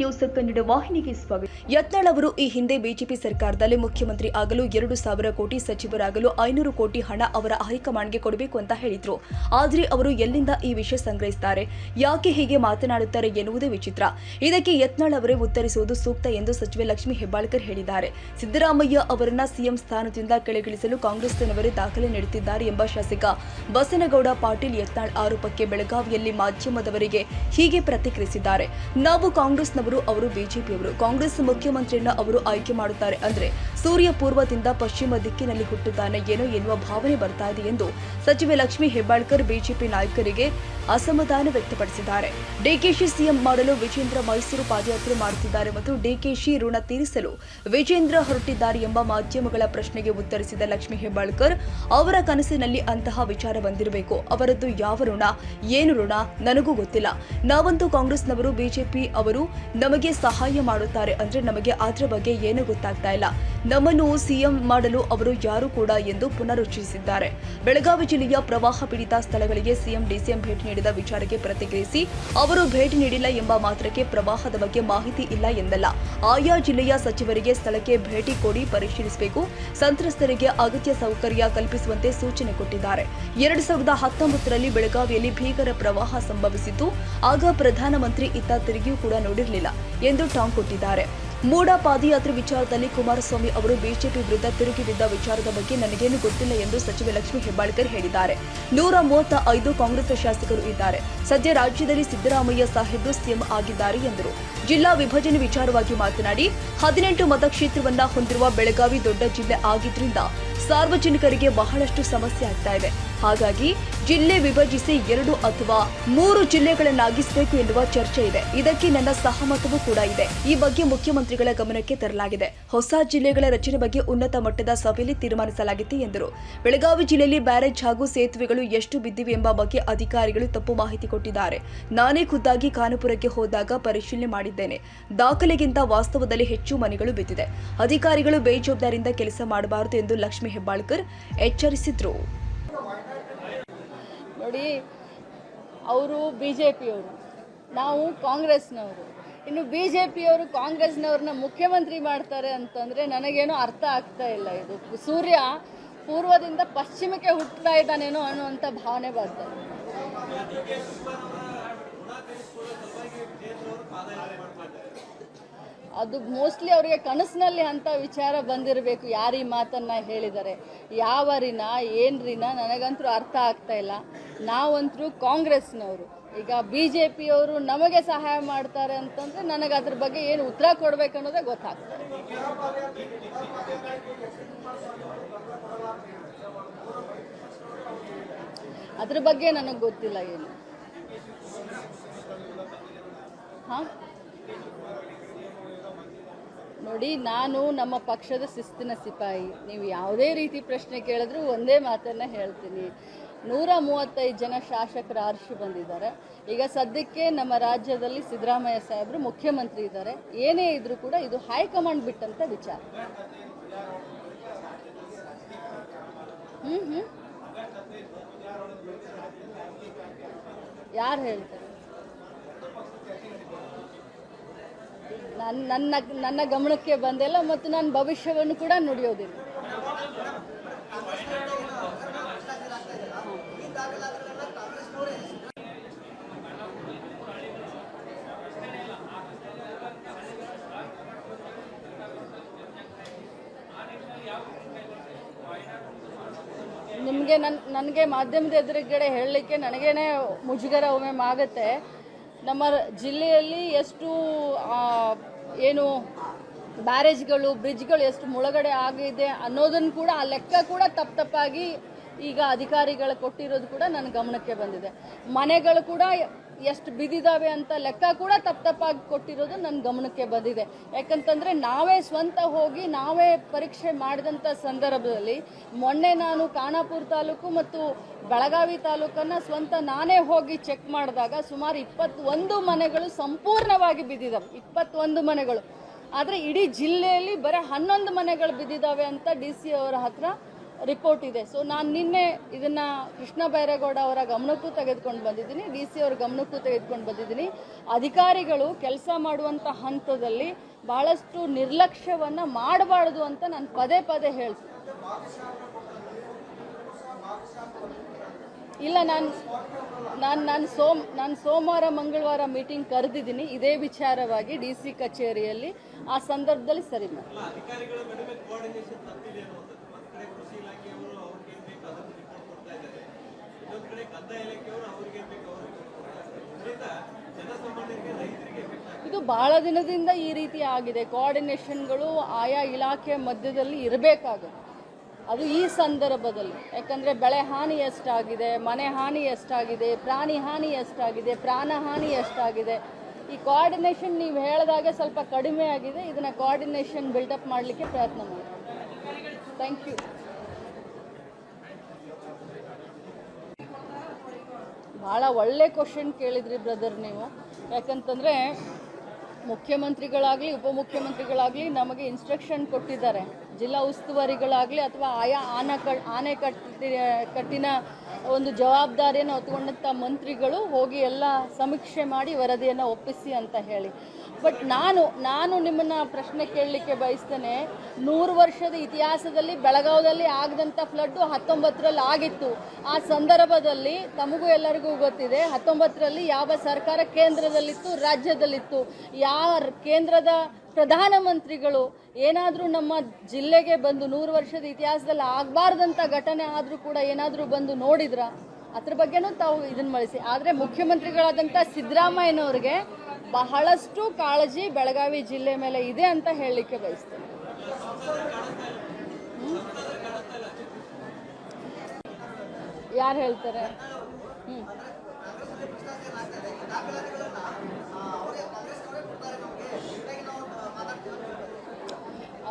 News Kannada ವಾಹಿನಿಗೆ ಸ್ವಾಗತ. ಯತ್ನಾಳ್ ಅವರು ಈ ಹಿಂದೆ ಬಿಜೆಪಿ ಸರ್ಕಾರದಲ್ಲಿ ಮುಖ್ಯಮಂತ್ರಿ ಆಗಲು ಎರಡು ಸಾವಿರ ಕೋಟಿ ಸಚಿವರಾಗಲು ಐನೂರು ಕೋಟಿ ಹಣ ಅವರ ಹೈಕಮಾಂಡ್ಗೆ ಕೊಡಬೇಕು ಅಂತ ಹೇಳಿದ್ರು. ಆದರೆ ಅವರು ಎಲ್ಲಿಂದ ಈ ವಿಷಯ ಸಂಗ್ರಹಿಸುತ್ತಾರೆ ಯಾಕೆ ಹೀಗೆ ಮಾತನಾಡುತ್ತಾರೆ ಎನ್ನುವುದೇ ವಿಚಿತ್ರ. ಇದಕ್ಕೆ ಯತ್ನಾಳ್ ಅವರೇ ಉತ್ತರಿಸುವುದು ಸೂಕ್ತ ಎಂದು ಸಚಿವೆ ಲಕ್ಷ್ಮಿ ಹೆಬ್ಬಾಳ್ಕರ್ ಹೇಳಿದ್ದಾರೆ. ಸಿದ್ದರಾಮಯ್ಯ ಅವರನ್ನ ಸಿಎಂ ಸ್ಥಾನದಿಂದ ಕೆಳಗಿಳಿಸಲು ಕಾಂಗ್ರೆಸ್ನವರೇ ದಾಖಲೆ ನೀಡುತ್ತಿದ್ದಾರೆ ಎಂಬ ಶಾಸಕ ಬಸನಗೌಡ ಪಾಟೀಲ್ ಯತ್ನಾಳ್ ಆರೋಪಕ್ಕೆ ಬೆಳಗಾವಿಯಲ್ಲಿ ಮಾಧ್ಯಮದವರಿಗೆ ಹೀಗೆ ಪ್ರತಿಕ್ರಿಯಿಸಿದ್ದಾರೆ. ನಾವು ಕಾಂಗ್ರೆಸ್ನವರು ಅವರು ಅವರು ಬಿಜೆಪಿಯವರು. ಕಾಂಗ್ರೆಸ್ ಮುಖ್ಯಮಂತ್ರಿಯನ್ನ ಅವರು ಆಯ್ಕೆ ಮಾಡುತ್ತಾರೆ ಅಂದ್ರೆ ಸೂರ್ಯ ಪೂರ್ವದಿಂದ ಪಶ್ಚಿಮ ದಿಕ್ಕಿನಲ್ಲಿ ಹುಟ್ಟುತ್ತಾನೆ ಏನೋ ಎನ್ನುವ ಭಾವನೆ ಬರ್ತಾ ಇದೆ ಎಂದು ಸಚಿವೆ ಲಕ್ಷ್ಮಿ ಹೆಬ್ಬಾಳ್ಕರ್ ಬಿಜೆಪಿ ನಾಯಕರಿಗೆ ಅಸಮಾಧಾನ ವ್ಯಕ್ತಪಡಿಸಿದ್ದಾರೆ. ಡಿಕೆಶಿ ಸಿಎಂ ಮಾಡಲು ವಿಜೇಂದ್ರ ಮೈಸೂರು ಪಾದಯಾತ್ರೆ ಮಾಡುತ್ತಿದ್ದಾರೆ ಮತ್ತು ಡಿಕೆಶಿ ಋಣ ತೀರಿಸಲು ವಿಜೇಂದ್ರ ಹೊರಟಿದ್ದಾರೆ ಎಂಬ ಮಾಧ್ಯಮಗಳ ಪ್ರಶ್ನೆಗೆ ಉತ್ತರಿಸಿದ ಲಕ್ಷ್ಮಿ ಹೆಬ್ಬಾಳ್ಕರ್, ಅವರ ಕನಸಿನಲ್ಲಿ ಅಂತಹ ವಿಚಾರ ಬಂದಿರಬೇಕು. ಅವರದ್ದು ಯಾವ ಋಣ, ಏನು ಋಣ, ನನಗೂ ಗೊತ್ತಿಲ್ಲ. ನಾವಂತೂ ಕಾಂಗ್ರೆಸ್ನವರು, ಬಿಜೆಪಿ ಅವರು ನಮಗೆ ಸಹಾಯ ಮಾಡುತ್ತಾರೆ ಅಂದ್ರೆ ನಮಗೆ ಅದರ ಬಗ್ಗೆ ಏನೂ ಗೊತ್ತಾಗ್ತಾ ಇಲ್ಲ. ನಮ್ಮನ್ನು ಸಿಎಂ ಮಾಡಲು ಅವರು ಯಾರು ಕೂಡ ಎಂದು ಪುನರುಚ್ಚರಿಸಿದ್ದಾರೆ. ಬೆಳಗಾವಿ ಜಿಲ್ಲೆಯ ಪ್ರವಾಹ ಪೀಡಿತ ಸ್ಥಳಗಳಿಗೆ ಸಿಎಂ ಡಿಸಿಎಂ ಭೇಟಿ ನೀಡಿದ ವಿಚಾರಕ್ಕೆ ಪ್ರತಿಕ್ರಿಯಿಸಿ, ಅವರು ಭೇಟಿ ನೀಡಿಲ್ಲ ಎಂಬ ಮಾತ್ರಕ್ಕೆ ಪ್ರವಾಹದ ಬಗ್ಗೆ ಮಾಹಿತಿ ಇಲ್ಲ ಎಂದಲ್ಲ. ಆಯಾ ಜಿಲ್ಲೆಯ ಸಚಿವರಿಗೆ ಸ್ಥಳಕ್ಕೆ ಭೇಟಿ ಕೊಡಿ ಪರಿಶೀಲಿಸಬೇಕು. ಸಂತ್ರಸ್ತರಿಗೆ ಅಗತ್ಯ ಸೌಕರ್ಯ ಕಲ್ಪಿಸುವಂತೆ ಸೂಚನೆ ಕೊಟ್ಟಿದ್ದಾರೆ. ಎರಡು ಸಾವಿರದ ಹತ್ತೊಂಬತ್ತರಲ್ಲಿ ಬೆಳಗಾವಿಯಲ್ಲಿ ಭೀಕರ ಪ್ರವಾಹ ಸಂಭವಿಸಿದ್ದು, ಆಗ ಪ್ರಧಾನಮಂತ್ರಿ ಇತ್ತ ತಿರುಗಿಯೂ ಕೂಡ ನೋಡಿರಲಿಲ್ಲ ಎಂದು ಟಾಂಗ್ ಕೊಟ್ಟಿದ್ದಾರೆ. ಮೂಡ ಪಾದಯಾತ್ರೆ ವಿಚಾರದಲ್ಲಿ ಕುಮಾರಸ್ವಾಮಿ ಅವರು ಬಿಜೆಪಿ ವಿರುದ್ಧ ತಿರುಗಿ ಬಿದ್ದ ವಿಚಾರದ ಬಗ್ಗೆ ನನಗೇನು ಗೊತ್ತಿಲ್ಲ ಎಂದು ಸಚಿವೆ ಲಕ್ಷ್ಮಿ ಹೆಬ್ಬಾಳ್ಕರ್ ಹೇಳಿದ್ದಾರೆ. ನೂರ ಮೂವತ್ತ ಐದು ಕಾಂಗ್ರೆಸ್ ಶಾಸಕರು ಇದ್ದಾರೆ. ಸದ್ಯ ರಾಜ್ಯದಲ್ಲಿ ಸಿದ್ದರಾಮಯ್ಯ ಸಾಹೇಬರು ಸಿಎಂ ಆಗಿದ್ದಾರೆ ಎಂದರು. ಜಿಲ್ಲಾ ವಿಭಜನೆ ವಿಚಾರವಾಗಿ ಮಾತನಾಡಿ, ಹದಿನೆಂಟು ಮತಕ್ಷೇತ್ರವನ್ನ ಹೊಂದಿರುವ ಬೆಳಗಾವಿ ದೊಡ್ಡ ಜಿಲ್ಲೆ ಆಗಿದ್ರಿಂದ ಸಾರ್ವಜನಿಕರಿಗೆ ಬಹಳಷ್ಟು ಸಮಸ್ಯೆ ಆಗ್ತಾ ಇದೆ. ಹಾಗಾಗಿ ಜಿಲ್ಲೆ ವಿಭಜಿಸಿ ಎರಡು ಅಥವಾ ಮೂರು ಜಿಲ್ಲೆಗಳನ್ನಾಗಿಸಬೇಕು ಎನ್ನುವ ಚರ್ಚೆ ಇದೆ. ಇದಕ್ಕೆ ನನ್ನ ಸಹಮತವೂ ಕೂಡ ಇದೆ. ಈ ಬಗ್ಗೆ ಮುಖ್ಯಮಂತ್ರಿಗಳ ಗಮನಕ್ಕೆ ತರಲಾಗಿದೆ. ಹೊಸ ಜಿಲ್ಲೆಗಳ ರಚನೆ ಬಗ್ಗೆ ಉನ್ನತ ಮಟ್ಟದ ಸಭೆಯಲ್ಲಿ ತೀರ್ಮಾನಿಸಲಾಗಿದೆ ಎಂದರು. ಬೆಳಗಾವಿ ಜಿಲ್ಲೆಯಲ್ಲಿ ಬ್ಯಾರೇಜ್ ಹಾಗೂ ಸೇತುವೆಗಳು ಎಷ್ಟು ಬಿದ್ದಿವೆ ಎಂಬ ಬಗ್ಗೆ ಅಧಿಕಾರಿಗಳು ತಪ್ಪು ಮಾಹಿತಿ ಕೊಟ್ಟಿದ್ದಾರೆ. ನಾನೇ ಖುದ್ದಾಗಿ ಕಾನಪುರಕ್ಕೆ ಹೋದಾಗ ಪರಿಶೀಲನೆ ಮಾಡಿದ್ದೇನೆ. ದಾಖಲೆಗಿಂತ ವಾಸ್ತವದಲ್ಲಿ ಹೆಚ್ಚು ಮನೆಗಳು ಬಿದ್ದಿದೆ. ಅಧಿಕಾರಿಗಳು ಬೇಜವಾಬ್ದಾರಿಯಿಂದ ಕೆಲಸ ಮಾಡಬಾರದು ಎಂದು ಲಕ್ಷ್ಮಿ ಹೆಬ್ಬಾಳ್ಕರ್ ಎಚ್ಚರಿಸಿದ್ರು. ನೋಡಿ ಅವರು ಬಿ ಜೆ ಪಿಯವರು ನಾವು ಕಾಂಗ್ರೆಸ್ನವರು. ಇನ್ನು ಬಿ ಜೆ ಪಿಯವರು ಕಾಂಗ್ರೆಸ್ನವ್ರನ್ನ ಮುಖ್ಯಮಂತ್ರಿ ಮಾಡ್ತಾರೆ ಅಂತಂದರೆ ನನಗೇನು ಅರ್ಥ ಆಗ್ತಾ ಇಲ್ಲ ಇದು. ಸೂರ್ಯ ಪೂರ್ವದಿಂದ ಪಶ್ಚಿಮಕ್ಕೆ ಹುಟ್ಟುತ್ತಾ ಇದ್ದಾನೇನೋ ಅನ್ನುವಂಥ ಭಾವನೆ ಬರ್ತದೆ ಅದು ಮೋಸ್ಟ್ಲಿ ಅವರಿಗೆ ಕನಸಿನಲ್ಲಿ ಅಂತ ವಿಚಾರ ಬಂದಿರಬೇಕು. ಯಾರು ಈ ಮಾತನ್ನು ಹೇಳಿದ್ದಾರೆ? ಯಾವ ರಿನ? ಏನ್ರಿನ ನನಗಂತೂ ಅರ್ಥ ಆಗ್ತಾ ಇಲ್ಲ. ನಾವಂತರೂ ಕಾಂಗ್ರೆಸ್ನವರು. ಈಗ ಬಿ ಜೆ ಪಿಯವರು ನಮಗೆ ಸಹಾಯ ಮಾಡ್ತಾರೆ ಅಂತಂದರೆ ನನಗೆ ಅದ್ರ ಬಗ್ಗೆ ಏನು ಉತ್ತರ ಕೊಡಬೇಕು ಅನ್ನೋದೇ ಗೊತ್ತಾಗ್ತದೆ. ಅದ್ರ ಬಗ್ಗೆ ನನಗೆ ಗೊತ್ತಿಲ್ಲ ಏನು. ಹಾಂ? ನೋಡಿ, ನಾನು ನಮ್ಮ ಪಕ್ಷದ ಶಿಸ್ತಿನ ಸಿಪಾಯಿ. ನೀವು ಯಾವುದೇ ರೀತಿ ಪ್ರಶ್ನೆ ಕೇಳಿದ್ರು ಒಂದೇ ಮಾತನ್ನು ಹೇಳ್ತೀನಿ. ನೂರ ಮೂವತ್ತೈದು ಜನ ಶಾಸಕರು ಆರಿಸಿ ಬಂದಿದ್ದಾರೆ. ಈಗ ಸದ್ಯಕ್ಕೆ ನಮ್ಮ ರಾಜ್ಯದಲ್ಲಿ ಸಿದ್ದರಾಮಯ್ಯ ಸಾಹೇಬರು ಮುಖ್ಯಮಂತ್ರಿ ಇದ್ದಾರೆ. ಏನೇ ಇದ್ರೂ ಕೂಡ ಇದು ಹೈಕಮಾಂಡ್ ಬಿಟ್ಟಂತ ವಿಚಾರ. ಹ್ಞೂ ಹ್ಞೂ ಯಾರು ಹೇಳ್ತಾರೆ? ನನ್ನ ನನ್ನ ನನ್ನ ಗಮನಕ್ಕೆ ಬಂದಿಲ್ಲ ಮತ್ತು ನಾನು ಭವಿಷ್ಯವನ್ನು ಕೂಡ ನುಡಿಯೋದಿಲ್ಲ. ನಿಮಗೆ ನನ್ನ ನನಗೆ ಮಾಧ್ಯಮದ ಎದುರುಗಡೆ ಹೇಳಲಿಕ್ಕೆ ನನಗೇನೆ ಮುಜುಗರ ಒಮ್ಮೆ ಆಗುತ್ತೆ ನಮ್ಮ ಜಿಲ್ಲೆಯಲ್ಲಿ ಎಷ್ಟು ಏನು ಬ್ಯಾರೇಜ್ಗಳು ಬ್ರಿಡ್ಜ್ಗಳು ಎಷ್ಟು ಮುಳುಗಡೆ ಆಗಿದೆ ಅನ್ನೋದನ್ನು ಕೂಡ, ಆ ಲೆಕ್ಕ ಕೂಡ ತಪ್ಪು ತಪ್ಪಾಗಿ ಈಗ ಅಧಿಕಾರಿಗಳು ಕೊಟ್ಟಿರೋದು ಕೂಡ ನನ್ನ ಗಮನಕ್ಕೆ ಬಂದಿದೆ. ಮನೆಗಳು ಕೂಡ ಎಷ್ಟು ಬಿದ್ದಿದ್ದಾವೆ ಅಂತ ಲೆಕ್ಕ ಕೂಡ ತಪ್ಪು ತಪ್ಪಾಗಿ ಕೊಟ್ಟಿರೋದು ನನ್ನ ಗಮನಕ್ಕೆ ಬಂದಿದೆ. ಯಾಕಂತಂದರೆ ನಾವೇ ಸ್ವಂತ ಹೋಗಿ ನಾವೇ ಪರೀಕ್ಷೆ ಮಾಡಿದಂಥ ಸಂದರ್ಭದಲ್ಲಿ ಮೊನ್ನೆ ನಾನು ಖಾನಾಪುರ ತಾಲೂಕು ಮತ್ತು ಬೆಳಗಾವಿ ತಾಲೂಕನ್ನು ಸ್ವಂತ ನಾನೇ ಹೋಗಿ ಚೆಕ್ ಮಾಡಿದಾಗ ಸುಮಾರು ಇಪ್ಪತ್ತೊಂದು ಮನೆಗಳು ಸಂಪೂರ್ಣವಾಗಿ ಬಿದ್ದಿದ್ದಾವೆ ಇಪ್ಪತ್ತೊಂದು ಮನೆಗಳು. ಆದರೆ ಇಡೀ ಜಿಲ್ಲೆಯಲ್ಲಿ ಬರೀ ಹನ್ನೊಂದು ಮನೆಗಳು ಬಿದ್ದಿದ್ದಾವೆ ಅಂತ ಡಿ ಸಿ ಅವರ ಹತ್ರ ರಿಪೋರ್ಟ್ ಇದೆ. ಸೊ ನಾನು ನಿನ್ನೆ ಇದನ್ನ ಕೃಷ್ಣ ಬೈರೇಗೌಡ ಅವರ ಗಮನಕ್ಕೂ ತೆಗೆದುಕೊಂಡು ಬಂದಿದ್ದೀನಿ. ಡಿ ಸಿ ಅವರ ಗಮನಕ್ಕೂ ತೆಗೆದುಕೊಂಡು ಬಂದಿದ್ದೀನಿ. ಅಧಿಕಾರಿಗಳು ಕೆಲಸ ಮಾಡುವಂಥ ಹಂತದಲ್ಲಿ ಭಾಳಷ್ಟು ನಿರ್ಲಕ್ಷ್ಯವನ್ನು ಮಾಡಬಾರ್ದು ಅಂತ ನಾನು ಪದೇ ಪದೇ ಹೇಳ್ತೀನಿ. ಇಲ್ಲ, ನಾನು ನಾನು ನಾನು ಸೋಮ್, ನಾನು ಸೋಮವಾರ, ಮಂಗಳವಾರ ಮೀಟಿಂಗ್ ಕರೆದಿದ್ದೀನಿ. ಇದೇ ವಿಚಾರವಾಗಿ ಡಿ ಸಿ ಕಚೇರಿಯಲ್ಲಿ. ಆ ಸಂದರ್ಭದಲ್ಲಿ ಸರಿ ಮಾಡಿ ಇದು ಬಹಳ ದಿನದಿಂದ ಈ ರೀತಿ ಆಗಿದೆ. ಕೋಆರ್ಡಿನೇಷನ್ಗಳು ಆಯಾ ಇಲಾಖೆ ಮಧ್ಯದಲ್ಲಿ ಇರಬೇಕಾಗುತ್ತೆ. ಅದು ಈ ಸಂದರ್ಭದಲ್ಲಿ. ಯಾಕಂದರೆ ಬೆಳೆ ಹಾನಿ ಎಷ್ಟಾಗಿದೆ, ಮನೆ ಹಾನಿ ಎಷ್ಟಾಗಿದೆ, ಪ್ರಾಣಿ ಹಾನಿ ಎಷ್ಟಾಗಿದೆ, ಪ್ರಾಣ ಹಾನಿ ಎಷ್ಟಾಗಿದೆ. ಈ ಕೋಆರ್ಡಿನೇಷನ್ ನೀವು ಹೇಳಿದಾಗ ಸ್ವಲ್ಪ ಕಡಿಮೆ ಆಗಿದೆ. ಇದನ್ನು ಕೋಆರ್ಡಿನೇಷನ್ ಬಿಲ್ಡಪ್ ಮಾಡಲಿಕ್ಕೆ ಪ್ರಯತ್ನ ಮಾಡಿ ಥ್ಯಾಂಕ್ ಯು ಭಾಳ ಒಳ್ಳೆ ಕ್ವಶನ್ ಕೇಳಿದ್ರಿ ಬ್ರದರ್ ನೀವು. ಯಾಕಂತಂದರೆ ಮುಖ್ಯಮಂತ್ರಿಗಳಾಗಲಿ ಉಪಮುಖ್ಯಮಂತ್ರಿಗಳಾಗಲಿ ನಮಗೆ ಇನ್ಸ್ಟ್ರಕ್ಷನ್ ಕೊಟ್ಟಿದ್ದಾರೆ. ಜಿಲ್ಲಾ ಉಸ್ತುವಾರಿಗಳಾಗಲಿ ಅಥವಾ ಆಯಾ ಆನಕ ಆನೆಕಟ್ಟಿ ಕಟ್ಟಿನ ಒಂದು ಜವಾಬ್ದಾರಿಯನ್ನು ಹೊತ್ಕೊಂಡಂಥ ಮಂತ್ರಿಗಳು ಹೋಗಿ ಎಲ್ಲ ಸಮೀಕ್ಷೆ ಮಾಡಿ ವರದಿಯನ್ನು ಒಪ್ಪಿಸಿ ಅಂತ ಹೇಳಿ. ಬಟ್ ನಾನು ನಾನು ನಿಮ್ಮನ್ನ ಪ್ರಶ್ನೆ ಕೇಳಲಿಕ್ಕೆ ಬಯಸ್ತೇನೆ, ನೂರು ವರ್ಷದ ಇತಿಹಾಸದಲ್ಲಿ ಬೆಳಗಾವದಲ್ಲಿ ಆಗದಂಥ ಫ್ಲಡ್ಡು ಹತ್ತೊಂಬತ್ತರಲ್ಲಿ ಆಗಿತ್ತು. ಆ ಸಂದರ್ಭದಲ್ಲಿ ತಮಗೂ ಎಲ್ಲರಿಗೂ ಗೊತ್ತಿದೆ, ಹತ್ತೊಂಬತ್ತರಲ್ಲಿ ಯಾವ ಸರ್ಕಾರ ಕೇಂದ್ರದಲ್ಲಿತ್ತು, ರಾಜ್ಯದಲ್ಲಿತ್ತು. ಯಾವ ಕೇಂದ್ರದ ಪ್ರಧಾನಮಂತ್ರಿಗಳು ಏನಾದರೂ ನಮ್ಮ ಜಿಲ್ಲೆಗೆ ಬಂದು ನೂರು ವರ್ಷದ ಇತಿಹಾಸದಲ್ಲಿ ಆಗಬಾರ್ದಂಥ ಘಟನೆ ಆದರೂ ಕೂಡ ಏನಾದರೂ ಬಂದು ನೋಡಿದ್ರ, ಅದ್ರ ಬಗ್ಗೆನೂ ತಾವು ಇದನ್ನು ಬಳಸಿ ಆದರೆ ಮುಖ್ಯಮಂತ್ರಿಗಳಾದಂಥ ಸಿದ್ದರಾಮಯ್ಯನವ್ರಿಗೆ ಬಹಳಷ್ಟು ಕಾಳಜಿ ಬೆಳಗಾವಿ ಜಿಲ್ಲೆ ಮೇಲೆ ಇದೆ ಅಂತ ಹೇಳಲಿಕ್ಕೆ ಬಯಸ್ತೇನೆ. ಯಾರು ಹೇಳ್ತಾರೆ? ಹ್ಞೂ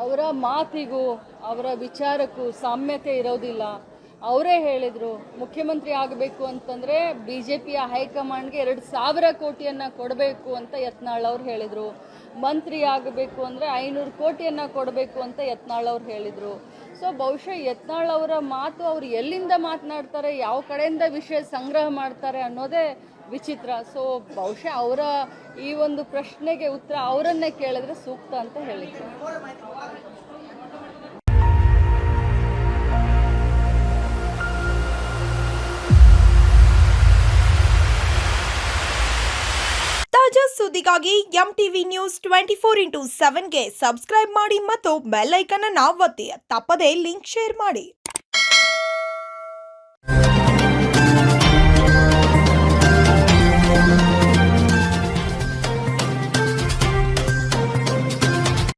ಅವರ ಮಾತಿಗೂ, ಅವರ ವಿಚಾರಕ್ಕೂ ಸಾಮ್ಯತೆ ಇರೋದಿಲ್ಲ. ಅವರೇ ಹೇಳಿದರು, ಮುಖ್ಯಮಂತ್ರಿ ಆಗಬೇಕು ಅಂತಂದರೆ ಬಿ ಜೆ ಪಿಯ ಹೈಕಮಾಂಡ್ಗೆ ಎರಡು ಸಾವಿರ ಕೋಟಿಯನ್ನು ಕೊಡಬೇಕು ಅಂತ ಯತ್ನಾಳ್ ಅವ್ರು ಹೇಳಿದರು. ಮಂತ್ರಿ ಆಗಬೇಕು ಅಂದರೆ ಐನೂರು ಕೋಟಿಯನ್ನು ಕೊಡಬೇಕು ಅಂತ ಯತ್ನಾಳ್ ಅವ್ರು ಹೇಳಿದರು. ಸೊ ಬಹುಶಃ ಯತ್ನಾಳ್ ಅವರ ಮಾತು ಅವ್ರು ಎಲ್ಲಿಂದ ಮಾತನಾಡ್ತಾರೆ, ಯಾವ ಕಡೆಯಿಂದ ವಿಷಯ ಸಂಗ್ರಹ ಮಾಡ್ತಾರೆ ಅನ್ನೋದೇ ವಿಚಿತ್ರ. ಸೊ ಬಹುಶಃ ಅವರ ಈ ಒಂದು ಪ್ರಶ್ನೆಗೆ ಉತ್ತರ ಅವರನ್ನೇ ಕೇಳಿದ್ರೆ ಸೂಕ್ತ ಅಂತ ಹೇಳಿದ್ರು. ತಾಜಾ ಸುದ್ದಿಗಾಗಿ M TV news twenty four into ಸೆವೆನ್ಗೆ subscribe ಮಾಡಿ ಮತ್ತು ಬೆಲ್ ಐಕನ್ ಅನ್ನು ಒತ್ತಿ. ತಪ್ಪದೇ ಲಿಂಕ್ ಶೇರ್ ಮಾಡಿ.